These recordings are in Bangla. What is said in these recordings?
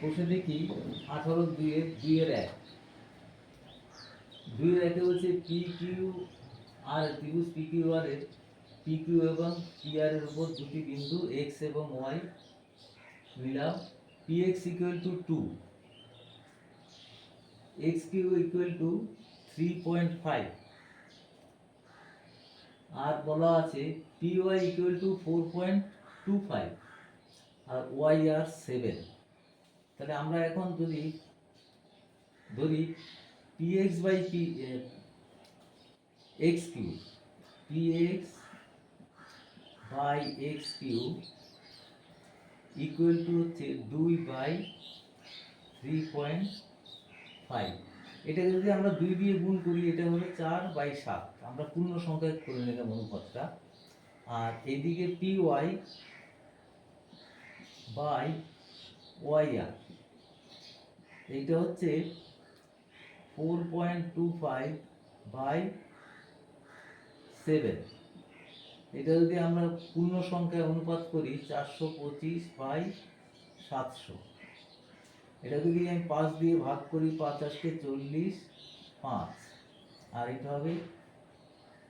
বসে দেখি আঠারো দুইয়ের দুইয়ের এক। দুইয়ের একে হচ্ছে পি কিউ আর ত্রিভুজ পি কিউ আর এর। পি কিউ এবং পি আর এর উপর দুটি বিন্দু এক্স এবং ওয়াই নিলাম P X equal to two X Q equal to three point five আর বলা আছে P Y equal to four point two five R Y R seven তাহলে আমরা এখন যদি ধরি P X by P X Q P X by X Q equal to হচ্ছে দুই বাই থ্রি পয়েন্ট ফাইভ এটাকে যদি আমরা দুই দিয়ে গুণ করি, এটা হলো চার বাই সাত। আমরা পূর্ণ সংখ্যা করে নিলাম অনুপাতটা। আর এদিকে P Y by Y R. এইটা হচ্ছে four point two five by seven এটা যদি আমরা পূর্ণ সংখ্যায় অনুপাত করি, চারশো পঁচিশ বাই সাতশো। এটা যদি আমি পাঁচ দিয়ে ভাগ করি, পাঁচ আজকে চল্লিশ, পাঁচ। আর এটা হবে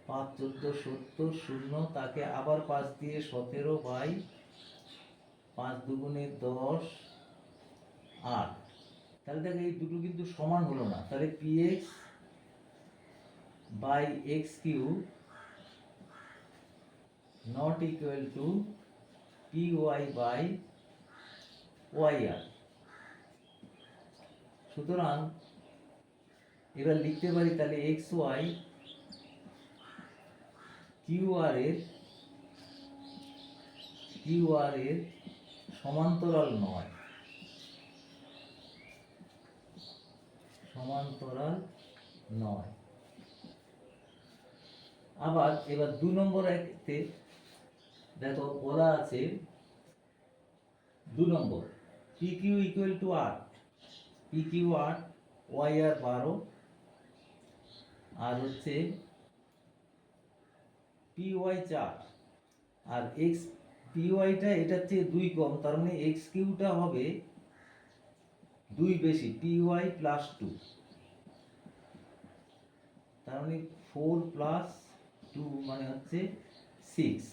পাঁচ, চোদ্দ, সত্তর, শূন্য, তাকে আবার পাঁচ দিয়ে সতেরো বাই পাঁচ দুগুণে দশ, আট। তাহলে দেখো এই দুটো কিন্তু সমান হলো না। তাহলে P X by X Q not equal to P Y by Y R সুতরাং এবার লিখতে পারি তাহলে এক্স ওয়াই কিউ আর এর কিউ এর সমান্তরাল নয়। সমান্তরাল নয়। আবার এবার দু নম্বর একতে দেখো বলা আছে দু নম্বর পি কিউ ইকুয়াল টু আট পি কিউ আট ওয়াই আর বারো। আর হচ্ছে পি ওয়াই চার। আর এক্স পি ওয়াইটা এটার চেয়ে দুই কম, তার মানে এক্স কিউটা হবে দুই বেশি পি ওয়াই প্লাস টু তার মানে ফোর প্লাস টু মানে হচ্ছে সিক্স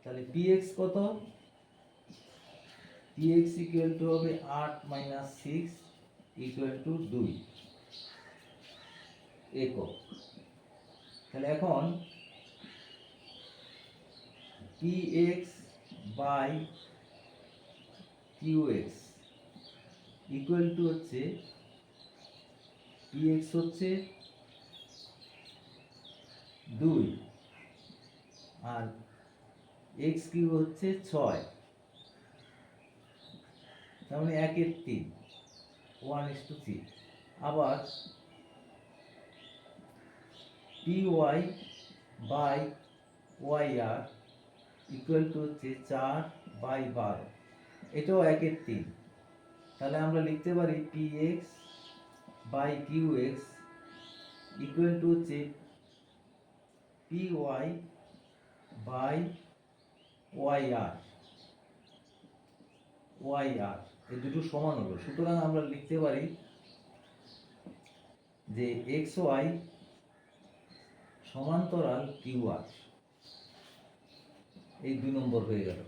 তাহলে পি এক্স কত? পি এক্স ইকুয়াল টু হবে আট মাইনাস সিক্স ইকুয়াল টু দুই। একক। তাহলে এখন P X by Q X equal to হচ্ছে এক্স হচ্ছে দুই আর এক্স কিউ হচ্ছে ছয়। তার মানে একের তিন ওয়ান ইস টু থ্রি আবার P Y by Y R equal to হচ্ছে চার বাই বারো। এটাও একের তিন। তাহলে আমরা লিখতে পারি P X by Q X equal to হচ্ছে P Y by Y R Y R এই দুটো সমান হলো। সুতরাং আমরা লিখতে পারি যে এক্স ওয়াই সমান্তরাল কিউ আর এই দুই নম্বর হয়ে গেল।